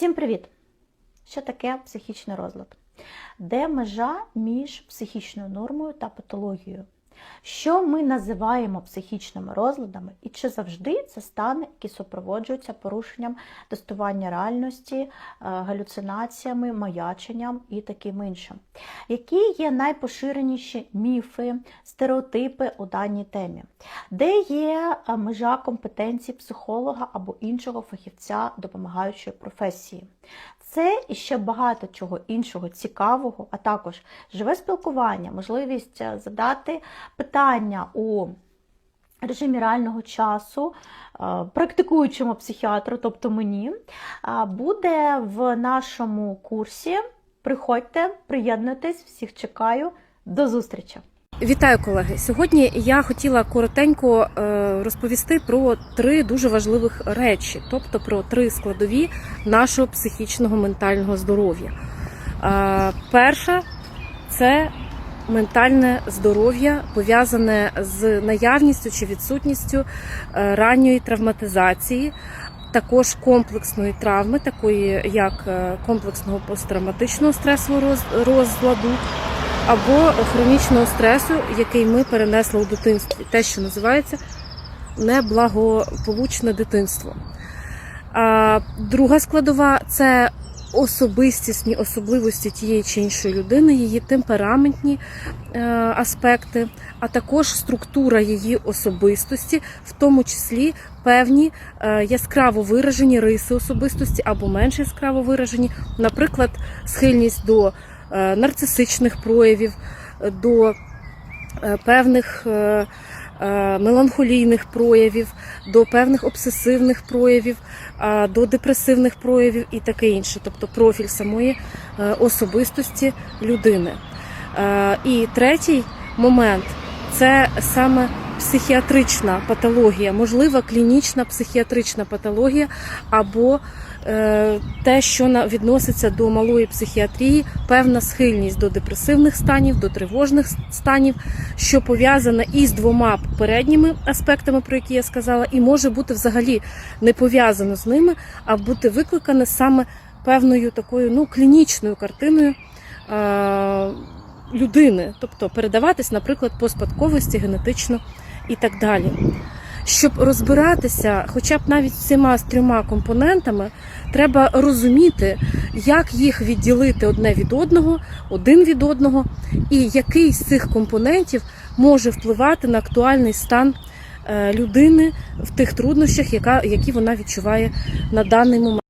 Всім привіт! Що таке психічний розлад? Де межа між психічною нормою та патологією? Що ми називаємо психічними розладами, і чи завжди це стани, які супроводжуються порушенням тестування реальності, е, галюцинаціями, маяченням і таким іншим? Які є найпоширеніші міфи, стереотипи у даній темі? Де є е, межа компетенції психолога або іншого фахівця допомагаючої професії? Це і ще багато чого іншого цікавого, а також живе спілкування, можливість е, задати питання у режимі реального часу е, практикуючому психіатру, тобто мені, е, буде в нашому курсі. Приходьте, приєднуйтесь, всіх чекаю. До зустрічі! Вітаю, колеги. Сьогодні я хотіла коротенько е, розповісти про три дуже важливих речі, тобто про три складові нашого психічного ментального здоров'я. Е, Перша це ментальне здоров'я пов'язане з наявністю чи відсутністю е, ранньої травматизації. Також комплексної травми, такої як комплексного посттравматичного стресового роз- розладу, або хронічного стресу, який ми перенесли у дитинстві, те, що називається неблагополучне дитинство. А друга складова це особистісні особливості тієї чи іншої людини, її темпераментні е, аспекти, а також структура її особистості, в тому числі певні е, яскраво виражені риси особистості або менш яскраво виражені, наприклад, схильність до нарцисичних проявів, е, до е, певних е, е, меланхолійних проявів, до певних обсесивних проявів, до депресивних проявів і таке інше, тобто профіль самої е, особистості людини. Е, І третій момент це саме психіатрична патологія, можлива клінічна психіатрична патологія або е, те, що на- відноситься до малої психіатрії, певна схильність до депресивних станів, до тривожних станів, що пов'язана із двома попередніми аспектами, про які я сказала, і може бути взагалі не пов'язано з ними, а бути викликане саме певною такою ну, клінічною картиною. е, Людини, тобто передаватись, наприклад, по спадковості генетично і так далі. Щоб розбиратися, хоча б навіть цими з трьома компонентами, треба розуміти, як їх відділити одне від одного, один від одного, і який з цих компонентів може впливати на актуальний стан е, людини в тих труднощах, які вона відчуває на даний момент.